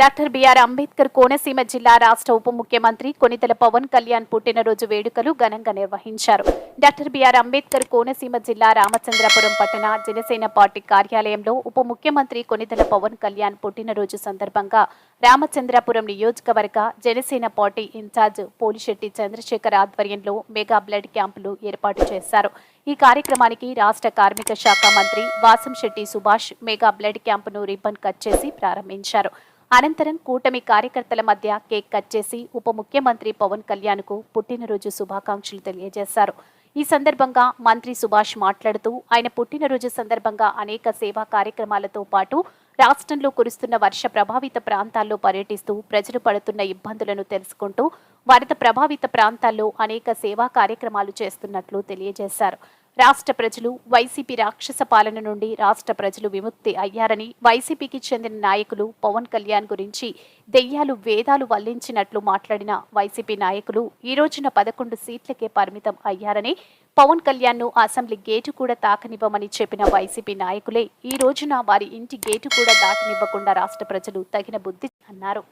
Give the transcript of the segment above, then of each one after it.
Doctor BR Ambedkar Konaseema జిల్లా రాష్ట్ర ఉప ముఖ్యమంత్రి కొనితల పవన్ కళ్యాణ్ పుట్టినరోజు వేడుకలు ఘనంగా నిర్వహించారు. డాక్టర్ బిఆర్ అంబేద్కర్ కోనసీమ జిల్లా రామచంద్రపురం పట్టణ జనసేన పార్టీ కార్యాలయంలో ఉప ముఖ్యమంత్రి కొనితల పవన్ కళ్యాణ్ పుట్టినరోజు సందర్భంగా రామచంద్రపురం నియోజకవర్గ జనసేన పార్టీ ఇన్ఛార్జ్ పోలిశెట్టి చంద్రశేఖర్ ఆధ్వర్యంలో మెగా బ్లడ్ క్యాంపులు ఏర్పాటు చేశారు. ఈ కార్యక్రమానికి రాష్ట్ర కార్మిక శాఖ మంత్రి వాసంశెట్టి సుభాష్ మెగా బ్లడ్ క్యాంపును రిబ్బన్ కట్ చేసి ప్రారంభించారు. అనంతరం కూటమి కార్యకర్తల మధ్య కేక్ కట్ చేసి ఉప ముఖ్యమంత్రి పవన్ కళ్యాణ్కు పుట్టినరోజు శుభాకాంక్షలు తెలియజేశారు. ఈ సందర్భంగా మంత్రి సుభాష్ మాట్లాడుతూ ఆయన పుట్టినరోజు సందర్భంగా అనేక సేవా కార్యక్రమాలతో పాటు రాష్ట్రంలో కురుస్తున్న వర్ష ప్రభావిత ప్రాంతాల్లో పర్యటిస్తూ ప్రజలు పడుతున్న ఇబ్బందులను తెలుసుకుంటూ వరద ప్రభావిత ప్రాంతాల్లో అనేక సేవా కార్యక్రమాలు చేస్తున్నట్లు తెలియజేశారు. రాష్ట్ర ప్రజలు వైసీపీ రాక్షస పాలన నుండి రాష్ట్ర ప్రజలు విముక్తి అయ్యారని వైసీపీకి చెందిన నాయకులు పవన్ కళ్యాణ్ గురించి దెయ్యాలు వేదాలు వల్లించినట్లు మాట్లాడిన వైసీపీ నాయకులు ఈ రోజున పదకొండు సీట్లకే పరిమితం అయ్యారని పవన్ కళ్యాణ్ను అసెంబ్లీ గేటు కూడా తాకనివ్వమని చెప్పిన వైసీపీ నాయకులే ఈ రోజున వారి ఇంటి గేటు కూడా దాటనివ్వకుండా రాష్ట్ర ప్రజలు తగిన బుద్ధి అన్నారు.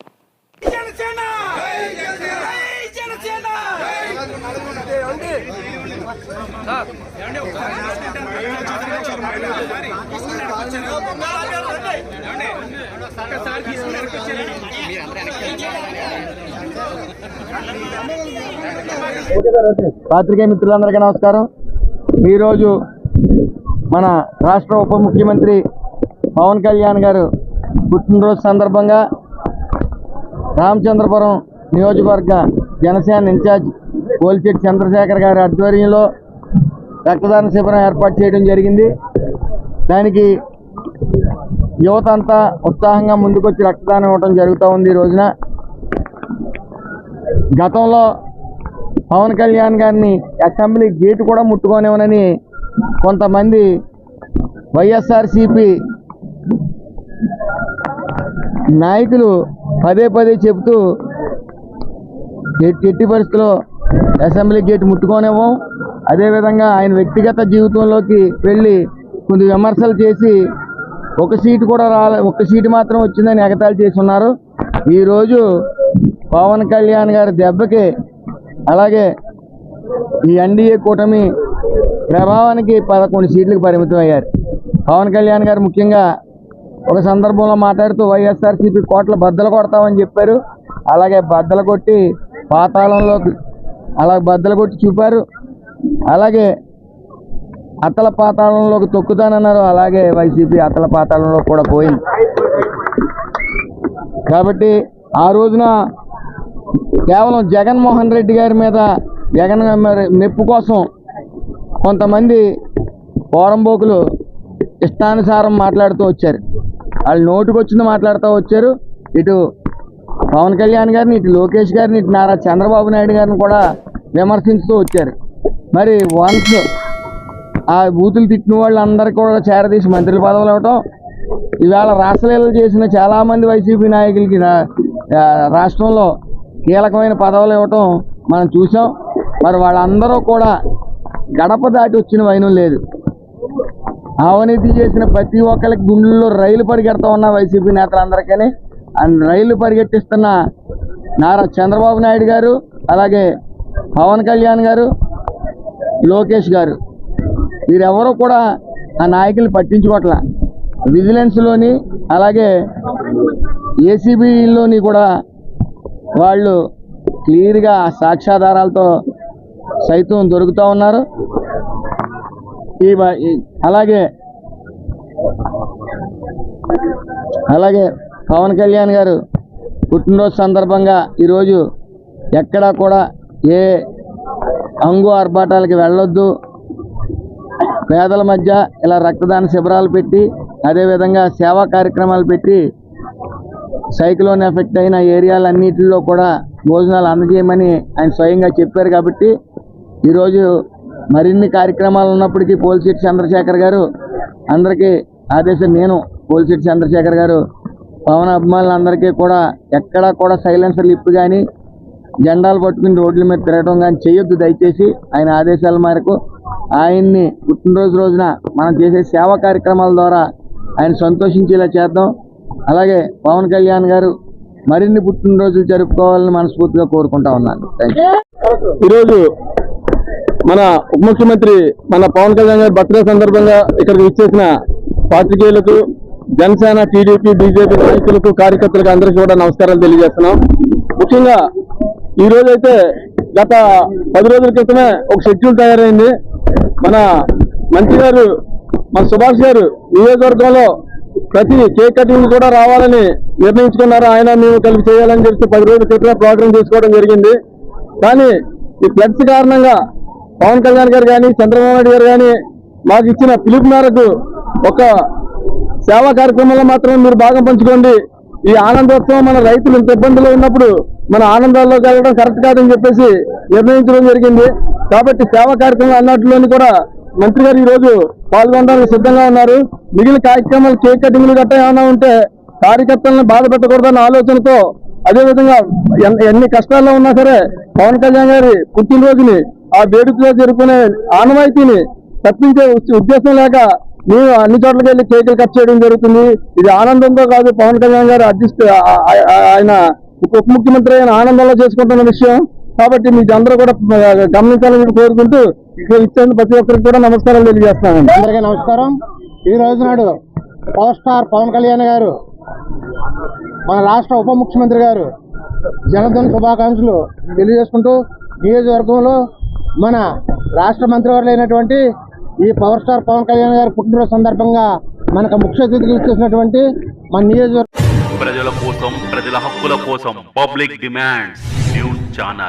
జనసేన! జై జనసేన! పాత్రికేయ మిత్రులందరికీ నమస్కారం. ఈరోజు మన రాష్ట్ర ఉప ముఖ్యమంత్రి పవన్ కళ్యాణ్ గారు పుట్టినరోజు సందర్భంగా రామచంద్రపురం నియోజకవర్గ జనసేన ఇన్ఛార్జ్ పోలిచెట్టి చంద్రశేఖర్ గారి ఆధ్వర్యంలో రక్తదాన శిబిరం ఏర్పాటు చేయడం జరిగింది. దానికి యువత అంతా ఉత్సాహంగా ముందుకొచ్చి రక్తదానం ఇవ్వడం జరుగుతూ ఉంది ఈ రోజున. గతంలో పవన్ కళ్యాణ్ గారిని అసెంబ్లీ గేటు కూడా ముట్టుకోనివ్వనని కొంతమంది వైఎస్ఆర్సిపి నాయకులు పదే పదే చెబుతూ ఎట్టి పరిస్థితుల్లో అసెంబ్లీ గేట్ ముట్టుకోనివ్వం. అదేవిధంగా ఆయన వ్యక్తిగత జీవితంలోకి వెళ్ళి కొన్ని విమర్శలు చేసి ఒక సీటు కూడా రాలే ఒక సీటు మాత్రం వచ్చిందని ఎగతాళి చేసి ఉన్నారు ఈరోజు పవన్ కళ్యాణ్ గారి దెబ్బకి అలాగే ఈ ఎన్డీఏ కూటమి ప్రభావానికి పదకొండు సీట్లకు పరిమితం అయ్యారు పవన్ కళ్యాణ్ గారు ముఖ్యంగా ఒక సందర్భంలో మాట్లాడుతూ వైఎస్ఆర్సీపీ కోట్ల బద్దలు కొడతామని చెప్పారు. అలాగే బద్దలు కొట్టి పాతాళంలోకి అలా బద్దలు కొట్టి చూపారు. అలాగే అతల పాతాళంలోకి తొక్కుతానన్నారు. అలాగే వైసీపీ అతల పాతాళంలో కూడా పోయింది. కాబట్టి ఆ రోజున కేవలం జగన్మోహన్ రెడ్డి గారి మీద జగన్ గారి మెప్పు కోసం కొంతమంది పోరంబోకులు ఇష్టానుసారం మాట్లాడుతూ వచ్చారు. వాళ్ళు నోటుకొచ్చింది మాట్లాడుతూ వచ్చారు. ఇటు పవన్ కళ్యాణ్ గారిని ఇటు లోకేష్ గారిని ఇటు నారా చంద్రబాబు నాయుడు గారిని కూడా విమర్శించుతూ వచ్చారు. మరి వన్స్ ఆ బూతులు తిట్టిన వాళ్ళందరికీ కూడా చేరదీసి మంత్రి పదవులు ఇవ్వటం ఇవాళ రాష్ట్రలీలలు చేసిన చాలామంది వైసీపీ నాయకులకి రాష్ట్రంలో కీలకమైన పదవులు ఇవ్వటం మనం చూసాం. మరి వాళ్ళందరూ కూడా గడప దాటి వచ్చిన వైనం లేదు. అవినీతి చేసిన ప్రతి ఒక్కరికి గుండెల్లో రైలు పరిగెడతా ఉన్న వైసీపీ నేతలందరికీ అండ్ రైళ్ళు పరిగెట్టిస్తున్న నారా చంద్రబాబు నాయుడు గారు అలాగే పవన్ కళ్యాణ్ గారు లోకేష్ గారు. వీరెవరూ కూడా ఆ నాయకులు పట్టించుకోవట్ల విజిలెన్స్లోని అలాగే ఏసీబీలోని కూడా వాళ్ళు క్లియర్గా సాక్ష్యాధారాలతో సైతం దొరుకుతూ ఉన్నారు. ఈ- అలాగే అలాగే పవన్ కళ్యాణ్ గారు పుట్టినరోజు సందర్భంగా ఈరోజు ఎక్కడా కూడా ఏ అంగు ఆర్భాటాలకి వెళ్ళొద్దు. పేదల మధ్య ఇలా రక్తదాన శిబిరాలు పెట్టి అదేవిధంగా సేవా కార్యక్రమాలు పెట్టి సైక్లోన్ ఎఫెక్ట్ అయిన ఏరియాలన్నిటిలో కూడా భోజనాలు అందజేయమని ఆయన స్వయంగా చెప్పారు కాబట్టి ఈరోజు మరిన్ని కార్యక్రమాలు ఉన్నప్పటికీ పోలిశెట్టి చంద్రశేఖర్ గారు అందరికీ ఆదేశం నేను పోలిశెట్టి చంద్రశేఖర్ గారు పవన్ అభిమానులందరికీ కూడా ఎక్కడా కూడా సైలెన్సర్లు ఇప్పు కానీ జెండాలు పట్టుకుని రోడ్ల మీద తిరగడం కానీ చేయొద్దు దయచేసి ఆయన ఆదేశాల మేరకు. ఆయన్ని పుట్టినరోజు రోజున మనం చేసే సేవా కార్యక్రమాల ద్వారా ఆయన సంతోషించేలా చేద్దాం. అలాగే పవన్ కళ్యాణ్ గారు మరిన్ని పుట్టినరోజులు జరుపుకోవాలని మనస్ఫూర్తిగా కోరుకుంటా ఉన్నాను. ఈరోజు మన ఉప ముఖ్యమంత్రి మన పవన్ కళ్యాణ్ గారి బర్త్డే సందర్భంగా ఇక్కడికి ఇచ్చేసిన పాత్రికేయులకు జనసేన టీడీపీ బీజేపీ నాయకులకు కార్యకర్తలకు అందరికీ కూడా నమస్కారాలు తెలియజేస్తున్నాం. ముఖ్యంగా ఈ రోజైతే గత పది రోజుల క్రితమే ఒక షెడ్యూల్ తయారైంది. మన మంత్రి గారు మన సుభాష్ గారు నియోజకవర్గంలో ప్రతి కేక్ కటింగ్ కూడా రావాలని నిర్ణయించుకున్నారు ఆయన మేము కలిపి చేయాలని చెప్పి పది రోజుల క్రితమే ప్రోగ్రామ్ చేసుకోవడం జరిగింది. కానీ ఈ ఫ్లడ్స్ కారణంగా పవన్ కళ్యాణ్ గారు కానీ చంద్రబాబు నాయుడు గారు కానీ మాకు ఇచ్చిన పిలుపు మేరకు ఒక సేవా కార్యక్రమంలో మాత్రమే మీరు భాగం పంచుకోండి. ఈ ఆనందోత్సవం మన రైతులు ఇంత ఇబ్బందులు ఉన్నప్పుడు మన ఆనందాల్లోకి వెళ్ళడం కరెక్ట్ కాదని చెప్పేసి నిర్ణయించడం జరిగింది. కాబట్టి సేవా కార్యక్రమం అన్నట్లోని కూడా మంత్రి గారు ఈరోజు పాల్గొనడానికి సిద్ధంగా ఉన్నారు. మిగిలిన కార్యక్రమాలు కేక్ కటింగ్లు గట్టా ఏమైనా ఉంటే కార్యకర్తలను బాధ పెట్టకూడదన్న ఆలోచనతో అదేవిధంగా ఎన్ని కష్టాల్లో ఉన్నా సరే పవన్ కళ్యాణ్ గారి పుట్టినరోజుని ఆ వేడుకలో జరుపుకునే ఆనవాయితీని తప్పించే ఉద్దేశం లేక మేము అన్ని చోట్లకి వెళ్ళి కేకులు కట్ చేయడం జరుగుతుంది. ఇది ఆనందంతో కాదు పవన్ కళ్యాణ్ గారు అధ్యక్ష ఆయన ఉప ముఖ్యమంత్రి అయిన ఆనందంలో చేసుకుంటున్న విషయం. కాబట్టి మీకు అందరూ కూడా గమనించాలని కోరుకుంటూ ఇక్కడ ఇచ్చేందుకు ప్రతి ఒక్కరికి కూడా నమస్కారం తెలియజేస్తున్నాను అందరికీ నమస్కారం. ఈ రోజు నాడు పవర్ స్టార్ పవన్ కళ్యాణ్ గారు మన రాష్ట్ర ఉప ముఖ్యమంత్రి గారు జనధన్ శుభాకాంక్షలు తెలియజేసుకుంటూ నియోజకవర్గంలో మన రాష్ట్ర మంత్రివర్యులు అయినటువంటి ఈ పవర్ స్టార్ పవన్ కళ్యాణ్ గారి పుట్టినరోజు సందర్భంగా మనకు ముఖ్య అతిథిగా ఇచ్చేసినటువంటి మన నియోజకవర్గ ప్రజల కోసం ప్రజల హక్కుల కోసం పబ్లిక్ డిమాండ్స్ న్యూస్ ఛానల్